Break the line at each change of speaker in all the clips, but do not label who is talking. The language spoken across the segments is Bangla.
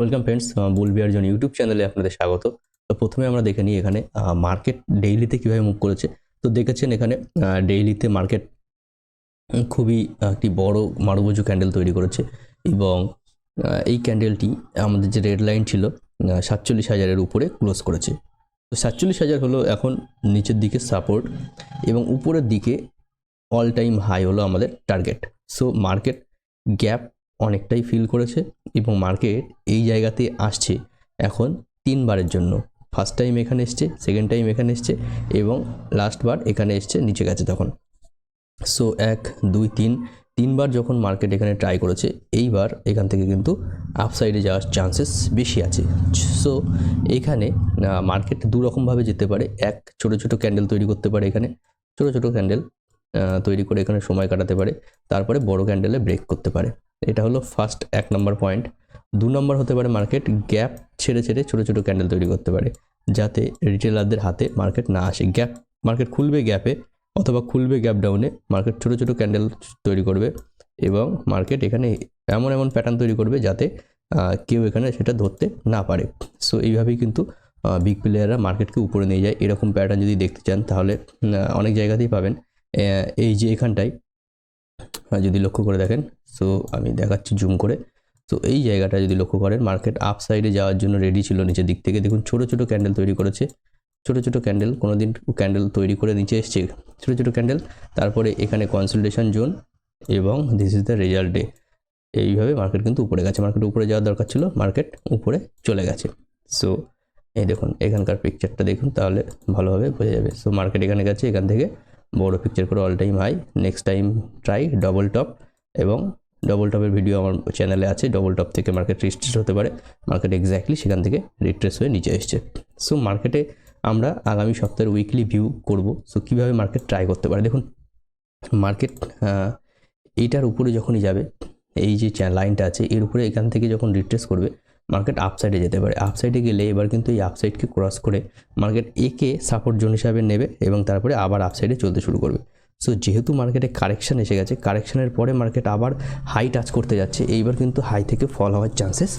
ওয়েলকাম ফ্রেন্ডস বুলবিয়ার জন ইউটিউব চ্যানেলে আপনাদের স্বাগত। তো প্রথমে আমরা দেখে নিই এখানে মার্কেট ডেইলিতে কীভাবে মুভ করেছে। তো দেখেছেন এখানে ডেইলিতে মার্কেট খুবই একটি বড় মারুবজু ক্যান্ডেল তৈরি করেছে এবং এই ক্যান্ডেলটি আমাদের যে রেড লাইন ছিল সাতচল্লিশ হাজারের উপরে ক্লোজ করেছে। তো সাতচল্লিশ হাজার হলো এখন নিচের দিকে সাপোর্ট এবং উপরের দিকে অল টাইম হাই হলো আমাদের টার্গেট সো মার্কেট গ্যাপ অনেকটাই ফিল করেছে এবং মার্কেট এই জায়গাতে আসছে এখন তিনবারের জন্য। ফার্স্ট টাইম এখানে এসছে সেকেন্ড টাইম এখানে এসছে এবং লাস্টবার এখানে এসছে, নিচে গেছে তখন। সো এক, দুই, তিন, তিনবার যখন মার্কেট এখানে ট্রাই করেছে, এইবার এখান থেকে কিন্তু আপসাইডে যাওয়ার চান্সেস বেশি আছে। সো এখানে মার্কেট দু রকমভাবে যেতে পারে। এক, ছোট ছোট ক্যান্ডেল তৈরি করতে পারে এখানে। ছোট ছোট ক্যান্ডেল তৈরি করে এখানে সময় কাটাতে পারে। তারপরে বড় ক্যান্ডেলে ব্রেক করতে পারে। এটা হলো ফার্স্ট এক নম্বর পয়েন্ট দু নম্বর হতে পারে মার্কেট গ্যাপ ছেড়ে ছেড়ে ছোটো ছোটো ক্যান্ডেল তৈরি করতে পারে, যাতে রিটেলারদের হাতে মার্কেট না আসে। গ্যাপ মার্কেট খুলবে গ্যাপে অথবা খুলবে গ্যাপ ডাউনে মার্কেট ছোটো ছোটো ক্যান্ডেল তৈরি করবে এবং মার্কেট এখানে এমন এমন প্যাটার্ন তৈরি করবে যাতে কেউ এখানে সেটা ধরতে না পারে। সো এইভাবেই কিন্তু বিগ প্লেয়াররা মার্কেটকে উপরে নিয়ে যায়। এরকম প্যাটার্ন যদি দেখতে চান, তাহলে অনেক জায়গাতেই পাবেন। এই যে এখানটায় যদি লক্ষ্য করে দেখেন সো আমি দেখাচ্ছি জুম করে তো এই জায়গাটা যদি লক্ষ্য করেন, মার্কেট আপ সাইডে যাওয়ার জন্য রেডি ছিল নিচের দিক থেকে। দেখুন, ছোট ছোট ক্যান্ডেল তৈরি করেছে, ছোট ছোট ক্যান্ডেল কোনো দিন ক্যান্ডেল তৈরি করে নিচে এসছে, ছোট ছোট ক্যান্ডেল তারপরে এখানে কনসলটেশন জোন এবং this is the result day এইভাবে মার্কেট কিন্তু উপরে গেছে, মার্কেট উপরে যাওয়ার দরকার ছিল, মার্কেট উপরে চলে গেছে। সো এই দেখুন, এখানকার পিকচারটা দেখুন, তাহলে ভালোভাবে বোঝা যাবে। সো মার্কেট এখানে গেছে, এখান থেকে বড় পিকচার করে all time high next time try double top এবং ডবল টপের ভিডিও আমার চ্যানেলে আছে। ডবল টপ থেকে মার্কেট রিস্ট্রেস হতে পারে। মার্কেট এক্স্যাক্টলি সেখান থেকে রিট্রেস হয়ে নিচে এসছে। সো মার্কেটে আমরা আগামী সপ্তাহের উইকলি ভিউ করব। সো কীভাবে মার্কেট ট্রাই করতে পারে? দেখুন মার্কেট এইটার উপরে যখনই যাবে, এই যে লাইনটা আছে, এর উপরে এখান থেকে যখন রিট্রেস করবে মার্কেট আপসাইডে যেতে পারে। আপসাইডে গেলে এবার কিন্তু এই আপসাইডকে ক্রস করে মার্কেট একে সাপোর্ট জোন হিসাবে নেবে এবং তারপরে আবার আপসাইডে চলতে শুরু করবে। সো যেহেতু মার্কেটে কারেকশন এসে গেছে কারেকশানের পরে মার্কেট আবার হাই টাচ করতে যাচ্ছে, এইবার কিন্তু হাই থেকে ফল হওয়ার চান্সেস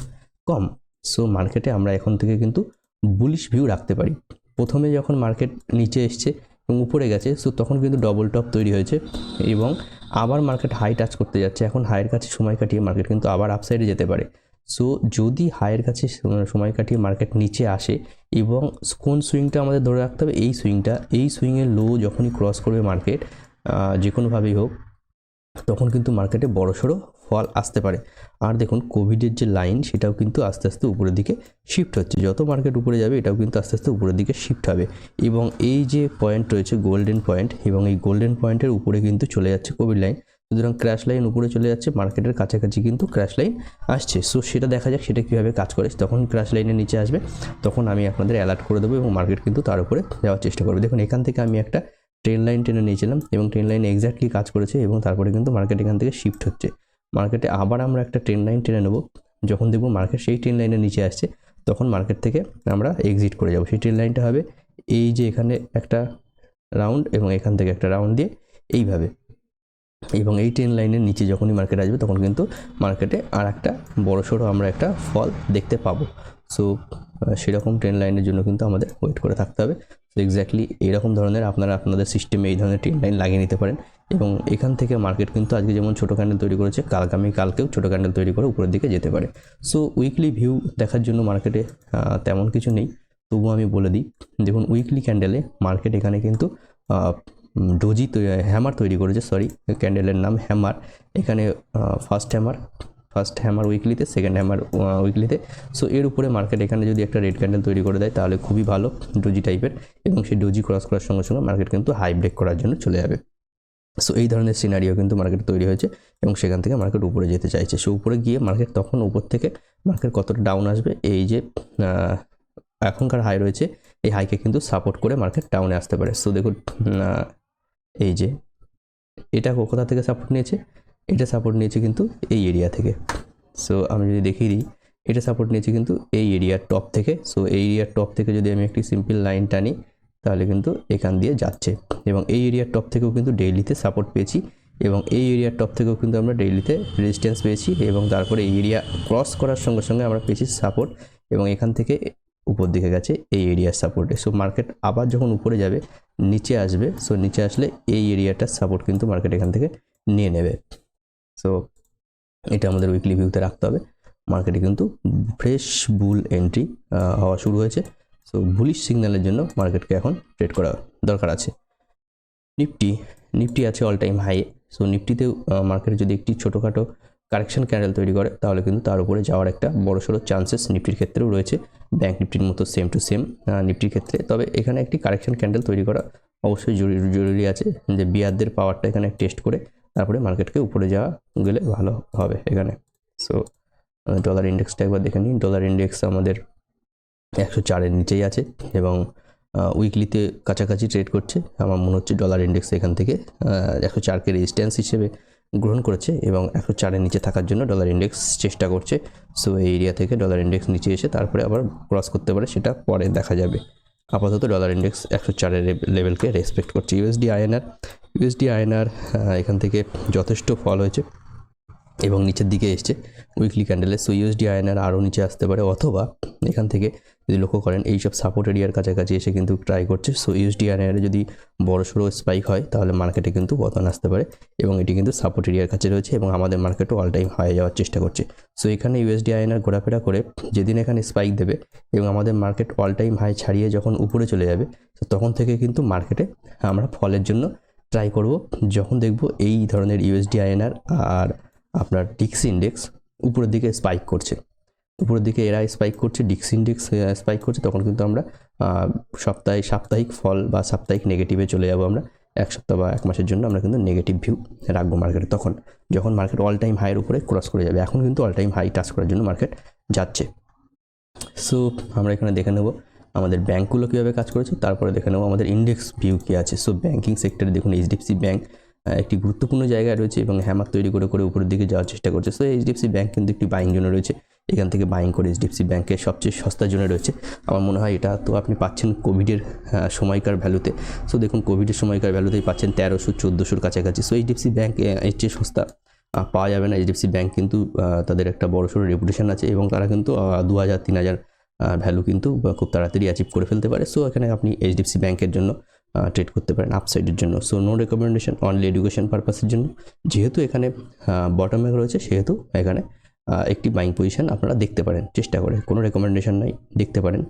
কম। সো মার্কেটে আমরা এখন থেকে কিন্তু বুলিশ ভিউ রাখতে পারি। প্রথমে যখন মার্কেট নিচে এসছে এবং উপরে গেছে সো তখন কিন্তু ডবল টপ তৈরি হয়েছে এবং আবার মার্কেট হাই টাচ করতে যাচ্ছে। এখন হাইয়ের কাছে সময় কাটিয়ে মার্কেট কিন্তু আবার আপসাইডে যেতে পারে। সো যদি হায়ের কাছে সময় কাটিয়ে মার্কেট নিচে আসে এবং কোন সুইংটা আমাদের ধরে রাখতে হবে? এই সুইংটা এই সুইংয়ের লো যখনই ক্রস করবে মার্কেট যে কোনোভাবেই হোক, তখন কিন্তু মার্কেটে বড়সড় ফল আসতে পারে। আর দেখুন কোভিডের যে লাইন সেটাও কিন্তু আস্তে আস্তে উপরের দিকে শিফট হচ্ছে। যত মার্কেট উপরে যাবে, এটাও কিন্তু আস্তে আস্তে উপরের দিকে শিফট হবে। এবং এই যে পয়েন্ট রয়েছে গোল্ডেন পয়েন্ট এবং এই গোল্ডেন পয়েন্টের উপরে কিন্তু চলে যাচ্ছে কোভিড লাইন সুতরাং ক্র্যাশ লাইন উপরে চলে যাচ্ছে, মার্কেটের কাছাকাছি কিন্তু ক্র্যাশ লাইন আসছে। সো সেটা দেখা যাক, সেটা কীভাবে কাজ করে। তখন ক্র্যাশ লাইনের নিচে আসবে, তখন আমি আপনাদের অ্যালার্ট করে দেবো এবং মার্কেট কিন্তু তার উপরে যাওয়ার চেষ্টা করবে। দেখুন, এখান থেকে আমি একটা ট্রেন লাইন টেনে নিয়েছিলাম এবং ট্রেন লাইন এক্স্যাক্টলি কাজ করেছে এবং তারপরে কিন্তু মার্কেট এখান থেকে শিফট হচ্ছে। মার্কেটে আবার আমরা একটা ট্রেন লাইন টেনে নেব। যখন দেখব মার্কেট সেই ট্রেন লাইনের নিচে আসছে, তখন মার্কেট থেকে আমরা এক্সিট করে যাব। সেই ট্রেন লাইনটা হবে এই যে এখানে একটা রাউন্ড এবং এখান থেকে একটা রাউন্ড দিয়ে এইভাবে। এবং এই ট্রেন লাইনের নিচে যখনই মার্কেট আসবে, তখন কিন্তু মার্কেটে আর একটা বড়সড় আমরা একটা ফল দেখতে পাবো। সো সেরকম ট্রেন লাইনের জন্য কিন্তু আমাদের ওয়েট করে থাকতে হবে। তো এক্স্যাক্টলি এরকম ধরনের আপনারা, আপনাদের সিস্টেমে এই ধরনের ট্রেন লাইন লাগিয়ে নিতে পারেন। এবং এখান থেকে মার্কেট কিন্তু আজকে যেমন ছোটো ক্যান্ডেল তৈরি করেছে কালকামি কালকেও ছোটো ক্যান্ডেল তৈরি করে উপরের দিকে যেতে পারে। সো উইকলি ভিউ দেখার জন্য মার্কেটে তেমন কিছু নেই। তবুও আমি বলে দিই, দেখুন উইকলি ক্যান্ডেলে মার্কেট এখানে কিন্তু ডোজি হ্যামার তৈরি করেছে সরি ক্যান্ডেলের নাম হ্যামার। এখানে ফার্স্ট হ্যামার ফার্স্ট হ্যামার উইকলিতে সেকেন্ড হ্যামার উইকলিতে সো এর উপরে মার্কেট এখানে যদি একটা রেড ক্যান্ডেল তৈরি করে দেয়, তাহলে খুবই ভালো ডোজি টাইপের এবং সেই ডোজি ক্রস করার সঙ্গে সঙ্গে মার্কেট কিন্তু হাই ব্রেক করার জন্য চলে যাবে। সো এই ধরনের সিনারিও কিন্তু মার্কেট তৈরি হয়েছে এবং সেখান থেকে মার্কেট উপরে যেতে চাইছে। সো উপরে গিয়ে মার্কেট তখন উপর থেকে মার্কেট কতটা ডাউন আসবে, এই যে এখনকার হাই রয়েছে, এই হাইকে কিন্তু সাপোর্ট করে মার্কেট ডাউনে আসতে পারে। সো দেখুন এই যে, এটা কোথা থেকে সাপোর্ট নিয়েছে? এটা সাপোর্ট নিয়েছে কিন্তু এই এরিয়া থেকে। সো আমি যদি দেখিয়ে দিই, এটা সাপোর্ট নিয়েছে কিন্তু এই এরিয়ার টপ থেকে। সো এই এরিয়ার টপ থেকে যদি আমি একটি সিম্পল লাইন টানি, তাহলে কিন্তু এখান দিয়ে যাচ্ছে। এবং এই এরিয়ার টপ থেকেও কিন্তু ডেইলিতে সাপোর্ট পেয়েছি। এবং এই এরিয়ার টপ থেকেও কিন্তু আমরা ডেইলিতে রেজিস্ট্যান্স পেয়েছি। এবং তারপরে এই এরিয়া ক্রস করার সঙ্গে সঙ্গে আমরা পেয়েছি সাপোর্ট এবং এখান থেকে উপর দিকে গেছে এই এরিয়ার সাপোর্টে সো মার্কেট আবার যখন উপরে যাবে, নিচে আসবে। সো নিচে আসলে এই এরিয়াটার সাপোর্ট কিন্তু মার্কেট এখান থেকে নিয়ে নেবে। সো এটা আমাদের উইকলি ভিউতে রাখতে হবে। মার্কেটে কিন্তু ফ্রেশ বুল এন্ট্রি হওয়া শুরু হয়েছে। সো বুলিশ সিগন্যালের জন্য মার্কেটকে এখন ট্রেড করা দরকার আছে। নিফটি নিফটি আছে অল টাইম হাই সো নিফটিতেও মার্কেটে যদি একটি ছোটোখাটো কারেকশন ক্যান্ডেল তৈরি করে, তাহলে কিন্তু তার উপরে যাওয়ার একটা বড় সড়ো চান্সেস নিফটির ক্ষেত্রেও রয়েছে। ব্যাঙ্ক নিফটির মতো সেম টু সেম নিফটির ক্ষেত্রে। তবে এখানে একটি কারেকশন ক্যান্ডেল তৈরি করা অবশ্যই জরুরি জরুরি আছে যে বিয়ারদের পাওয়ারটা এখানে টেস্ট করে তারপরে মার্কেটকে উপরে যাওয়া গেলে ভালো হবে এখানে। সো ডলার ইন্ডেক্সটা একবার দেখে নিই ডলার ইন্ডেক্স আমাদের একশো চারের নিচেই আছে এবং উইকলিতে কাছাকাছি ট্রেড করছে। আমার মনে হচ্ছে ডলার ইন্ডেক্স এখান থেকে একশো চারকে রেজিস্ট্যান্স হিসেবে গ্রহণ করেছে এবং একশো চারের নিচে থাকার জন্য ডলার ইন্ডেক্স চেষ্টা করছে। সো এই এরিয়া থেকে ডলার ইন্ডেক্স নিচে এসে তারপরে আবার ক্রস করতে পারে, সেটা পরে দেখা যাবে। আপাতত ডলার ইন্ডেক্স একশো চারের লেভেলকে রেসপেক্ট করছে। ইউএসডি আইএনআর ইউএসডি আইএনআর এখান থেকে যথেষ্ট ফল হয়েছে। এবং নিচের দিকে এসছে উইকলি ক্যান্ডেলে সো ইউএসডি আইএনআর আরও নিচে আসতে পারে, অথবা এখান থেকে যদি লক্ষ্য করেন এইসব সাপোর্ট এরিয়ার কাছাকাছি এসে কিন্তু ট্রাই করছে। সো ইউএসডি আইএনআর যদি বড় সড়ো স্পাইক হয়, তাহলে মার্কেটে কিন্তু পতন আসতে পারে এবং এটি কিন্তু সাপোর্ট এরিয়ার কাছে রয়েছে এবং আমাদের মার্কেটও অল টাইম হাই যাওয়ার চেষ্টা করছে। সো এখানে ইউএসডি আইএনআর ঘোরাফেরা করে যেদিন এখানে স্পাইক দেবে এবং আমাদের মার্কেট অল টাইম হাই ছাড়িয়ে যখন উপরে চলে যাবে, তো তখন থেকে কিন্তু মার্কেটে আমরা ফলের জন্য ট্রাই করব। যখন দেখব এই ধরনের ইউএসডি আইএনআর আর আপনার ডিক্স ইন্ডেক্স উপরের দিকে স্পাইক করছে। উপরের দিকে এরা স্পাইক করছে ডিক্স ইন্ডেক্স স্পাইক করছে, তখন কিন্তু আমরা সপ্তাহে সাপ্তাহিক ফল বা সাপ্তাহিক নেগেটিভে চলে যাব আমরা। এক সপ্তাহ বা এক মাসের জন্য আমরা কিন্তু নেগেটিভ ভিউ রাখব মার্কেটে তখন যখন মার্কেট অল টাইম হাইয়ের উপরে ক্রস করে যাবে, এখন কিন্তু অল টাইম হাই টাচ করার জন্য মার্কেট যাচ্ছে। সো আমরা এখানে দেখে নেব আমাদের ব্যাঙ্কগুলো কীভাবে কাজ করেছে, তারপরে দেখে নেব আমাদের ইন্ডেক্স ভিউ কী আছে। সো ব্যাঙ্কিং সেক্টরে দেখুন এইচডিএফসি ব্যাঙ্ক একটি গুরুত্বপূর্ণ জায়গায় রয়েছে এবং হ্যামার তৈরি করে করে উপরের দিকে যাওয়ার চেষ্টা করছে। সো এইচডিএফসি ব্যাঙ্ক কিন্তু একটি বাইং জোনে রয়েছে। এখান থেকে বাইং করে এইচডিএফসি ব্যাঙ্কের সবচেয়ে সস্তা জোনে রয়েছে। আমার মনে হয় এটা তো আপনি পাচ্ছেন কোভিডের সময়কার ভ্যালুতে সো দেখুন কোভিডের সময়কার ভ্যালুতেই পাচ্ছেন তেরোশো, চোদ্দোশোর কাছাকাছি। সো এইচডিএফসি ব্যাঙ্ক এর চেয়ে সস্তা পাওয়া যাবে না। এইচডিএফসি ব্যাঙ্ক কিন্তু তাদের একটা বড় সড়ো রেপুটেশন আছে এবং তারা কিন্তু দু হাজার, তিন হাজার ভ্যালু কিন্তু খুব তাড়াতাড়ি অ্যাচিভ করে ফেলতে পারে। সো এখানে আপনি এইচডিএফসি ব্যাঙ্কের জন্য ট্রেড করতে পারেন আপসাইডের জন্য। So no recommendation only education পারপাসের জন্য। যেহেতু এখানে বটমে রয়েছে, সেহেতু এখানে একটি বাইং পজিশন আপনারা দেখতে পারেন, চেষ্টা করে। কোনো রেকমেন্ডেশন নাই, দেখতে পারেন।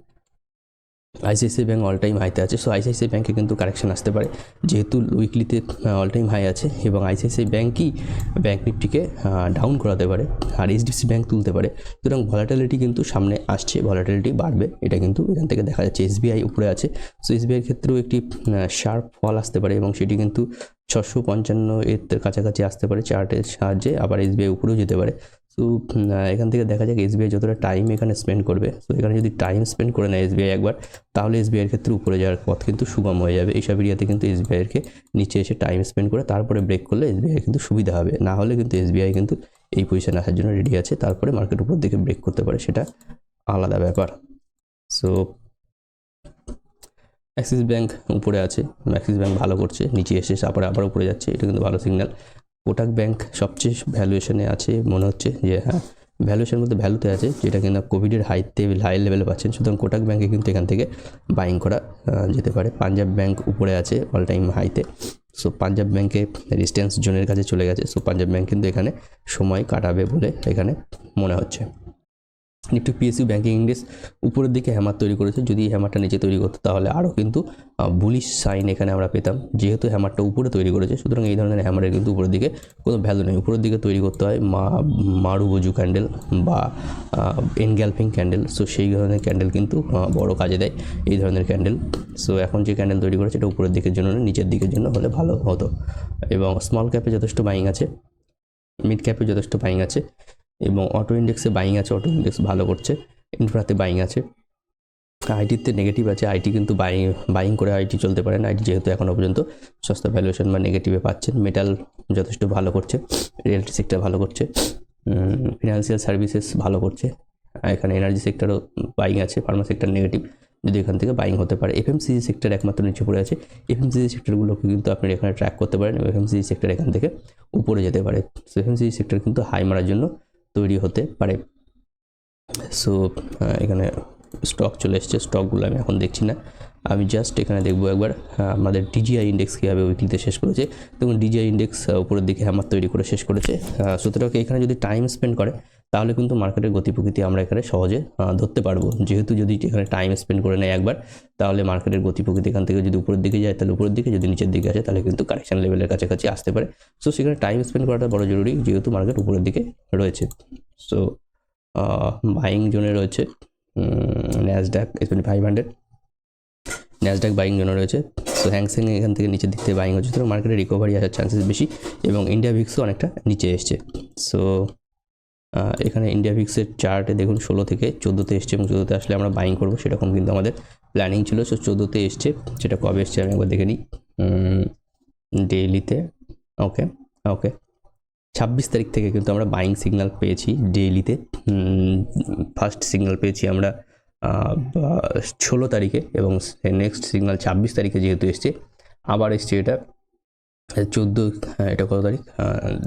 আইসিআইসিআই ব্যাঙ্ক অল টাইম হাইতে আছে সো আইসিআইসিআই ব্যাঙ্কে কিন্তু কারেকশন আসতে পারে। যেহেতু উইকলিতে অল টাইম হাই আছে, এবং আইসিআইসিআই ব্যাঙ্কই ব্যাঙ্ক নিফটিকে ডাউন করাতে পারে, আর এইচডিএফসি ব্যাঙ্ক তুলতে পারে। সুতরাং ভলাটিলিটি কিন্তু সামনে আসছে ভলাটালিটি বাড়বে, এটা কিন্তু এখান থেকে দেখা যাচ্ছে এসবিআই উপরে আছে। সো এসবিআইয়ের ক্ষেত্রেও একটি শার্প ফল আসতে পারে, এবং সেটি কিন্তু ছশো পঞ্চান্ন এর কাছাকাছি আসতে পারে চার্টের সাহায্যে, আবার এসবিআই উপরেও যেতে পারে। সো এখান থেকে দেখা যাক এসবিআই যতটা টাইম এখানে স্পেন্ড করবে। সো এখানে যদি টাইম স্পেন্ড করে নেয় এসবিআই একবার, তাহলে এসবিআইয়ের ক্ষেত্রে উপরে যাওয়ার পথ কিন্তু সুগম হয়ে যাবে। এইসব এরিয়াতে কিন্তু এসবিআইয়েরকে নিচে এসে টাইম স্পেন্ড করে তারপরে ব্রেক করলে এসবিআই কিন্তু সুবিধা হবে। না হলে কিন্তু এসবিআই কিন্তু এই পজিশনে আসার জন্য রেডি আছে। তারপরে মার্কেট উপর দিকে ব্রেক করতে পারে। সেটা আলাদা ব্যাপার। সো অ্যাক্সিস ব্যাঙ্ক উপরে আছে। অ্যাক্সিস ব্যাঙ্ক ভালো করছে। নিচে এসে তারপরে আবার উপরে যাচ্ছে। এটা কিন্তু ভালো সিগন্যাল কোটাক ব্যাংক সবচেয়ে ভ্যালুয়েশনে আছে, মনে হচ্ছে যে হ্যাঁ ভ্যালুয়েশন মধ্যে ভ্যালুতে আছে, যেটা কিনা কোভিডের হাইতে হাই লেভেলে পাচ্ছেন। সুতরাং কোটাক ব্যাংকে কিন্তু এখান থেকে বাইং করা যেতে পারে। পাঞ্জাব ব্যাংক উপরে আছে অল টাইম হাইতে সো পাঞ্জাব ব্যাংকে রেজিস্ট্যান্স জোনের কাছে চলে গেছে। সো পাঞ্জাব ব্যাংক কিন্তু এখানে সময় কাটাবে বলে এখানে মনে হচ্ছে। নিফটি পিএসইউ ব্যাঙ্কিং ইন্ডেক্স উপরের দিকে হ্যামার তৈরি করেছে। যদি হ্যামারটা নিচে তৈরি করতো তাহলে আরও কিন্তু বুলিশ সাইন এখানে আমরা পেতাম। যেহেতু হ্যামারটা উপরে তৈরি করেছে, সুতরাং এই ধরনের হ্যামারের কিন্তু উপরের দিকে কোনো ভ্যালু নেই। উপরের দিকে তৈরি করতে হয় মা মারুবজু ক্যান্ডেল বা এনগ্যালফিং ক্যান্ডেল সো সেই ধরনের ক্যান্ডেল কিন্তু বড় কাজে দেয় এই ধরনের ক্যান্ডেল সো এখন যে ক্যান্ডেল তৈরি করেছে, এটা উপরের দিকের জন্য নিচের দিকের জন্য হলে ভালো হতো। এবং স্মল ক্যাপে যথেষ্ট বাইং আছে মিড ক্যাপে যথেষ্ট বাইং আছে। এবং অটো ইন্ডেক্সে বাইং আছে অটো ইন্ডেক্স ভালো করছে ইনফ্রাতে বাইং আছে। আইটিতে নেগেটিভ আছে আইটি কিন্তু বাইং বাইং করে আইটি চলতে পারে না আইটি যেহেতু এখনও পর্যন্ত সস্তা ভ্যালুয়েশন বা নেগেটিভে পাচ্ছেন মেটাল যথেষ্ট ভালো করছে রিয়েলিটি সেক্টর ভালো করছে ফিনান্সিয়াল সার্ভিসেস ভালো করছে, এখানে এনার্জি সেক্টরও বাইং আছে ফার্মা সেক্টর নেগেটিভ যদি এখান থেকে বাইং হতে পারে। এফ এফএমসিজি সেক্টর একমাত্র নিচে পড়ে আছে এফএমসিজি সেক্টরগুলোকে কিন্তু আপনি এখানে ট্র্যাক করতে পারেন এফএমসিজি সেক্টর এখান থেকে উপরে যেতে পারে। সো এফএমসিজি সেক্টর কিন্তু হাই মারার জন্য তৈরি হতে পারে। সো এখানে স্টক চলে এসছে। স্টকগুলো আমি এখন দেখছি না। আমি জাস্ট এখানে দেখব একবার আমাদের ডিজিআই ইন্ডেক্স কীভাবে উইকলিতে শেষ করেছে। দেখুন ডিজিআই ইন্ডেক্স উপরের দিকে হ্যামার তৈরি করে শেষ করেছে। সুতরাং এখানে যদি টাইম স্পেন্ড করে তাহলে কিন্তু মার্কেটের গতি প্রকৃতি আমরা এখানে সহজে ধরতে পারব। যেহেতু যদি এখানে টাইম স্পেন্ড করে নেয় একবার, তাহলে মার্কেটের গতি প্রকৃতি এখান থেকে যদি উপরের দিকে যায়, তাহলে উপরের দিকে যদি নিচের দিকে আসে, তাহলে কিন্তু কারেকশন লেভেলের কাছাকাছি আসতে পারে। সো সেখানে টাইম স্পেন্ড করাটা বড় জরুরি, যেহেতু মার্কেট উপরের দিকে রয়েছে। সো বাইং জোনে রয়েছে Nasdaq SP five hundred Nasdaq buying জোনে রয়েছে। সো হ্যাংসেং এখান থেকে নিচের দিক থেকে বাইং হচ্ছে। তো মার্কেটে রিকভারি আসার চান্সেস বেশি এবং ইন্ডিয়া ভিক্সও অনেকটা নিচে এসছে। সো এখানে ইন্ডিয়া ভিক্সের চার্টে দেখুন ষোলো থেকে চোদ্দোতে এসছে এবং চোদ্দোতে আসলে আমরা বাইং করব, সেরকম কিন্তু আমাদের প্ল্যানিং ছিল। সো চোদ্দোতে এসছে, সেটা কবে এসছে আমি একবার দেখে নিই। ডেইলিতে ওকে ওকে ছাব্বিশ তারিখ থেকে কিন্তু আমরা বাইং সিগনাল পেয়েছি ডেইলিতে ফার্স্ট সিগনাল পেয়েছি আমরা ষোলো তারিখে এবং নেক্সট সিগনাল ছাব্বিশ তারিখে যেহেতু এসছে, আবার এসছে এটা চোদ্দ এটা কত তারিখ?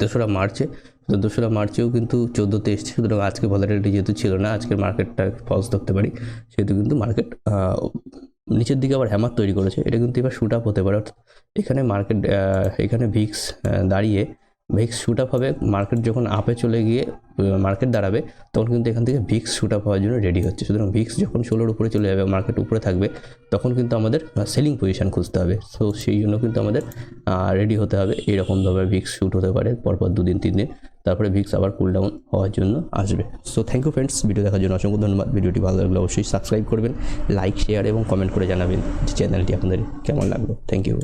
দোসরা মার্চে। তো দোসরা মার্চেও কিন্তু চোদ্দোতে এসছে, সুতরাং আজকে ভলাটিলিটি যেহেতু ছিল না, আজকের মার্কেটটা ফলস ধরতে পারি। সেহেতু কিন্তু মার্কেট নিচের দিকে আবার হ্যামার তৈরি করেছে। এটা কিন্তু এবার শুট আপ হতে পারে। অর্থাৎ এখানে মার্কেট এখানে ভিক্স দাঁড়িয়ে ভিক্স শুট আপ হবে। মার্কেট যখন আপে চলে গিয়ে মার্কেট দাঁড়াবে, তখন কিন্তু এখান থেকে ভিক্স শুট আপ হওয়ার জন্য রেডি হচ্ছে। সুতরাং ভিক্স যখন ষোলোর উপরে চলে যাবে মার্কেট উপরে থাকবে, তখন কিন্তু আমাদের সেলিং পজিশন খুঁজতে হবে। সো সেই জন্য কিন্তু আমাদের রেডি হতে হবে। এরকমভাবে ভিক্স শুট হতে পারে, পরপর দুদিন, তিন দিন। তারপরে ভিক্স আবার কুল ডাউন হওয়ার জন্য আসবে। So thank you friends video দেখার জন্য অসংখ্য ধন্যবাদ। ভিডিওটি ভালো লাগলে অবশ্যই সাবস্ক্রাইব করবেন লাইক শেয়ার এবং কমেন্ট করে জানাবেন যে চ্যানেলটি আপনাদের কেমন লাগল। Thank you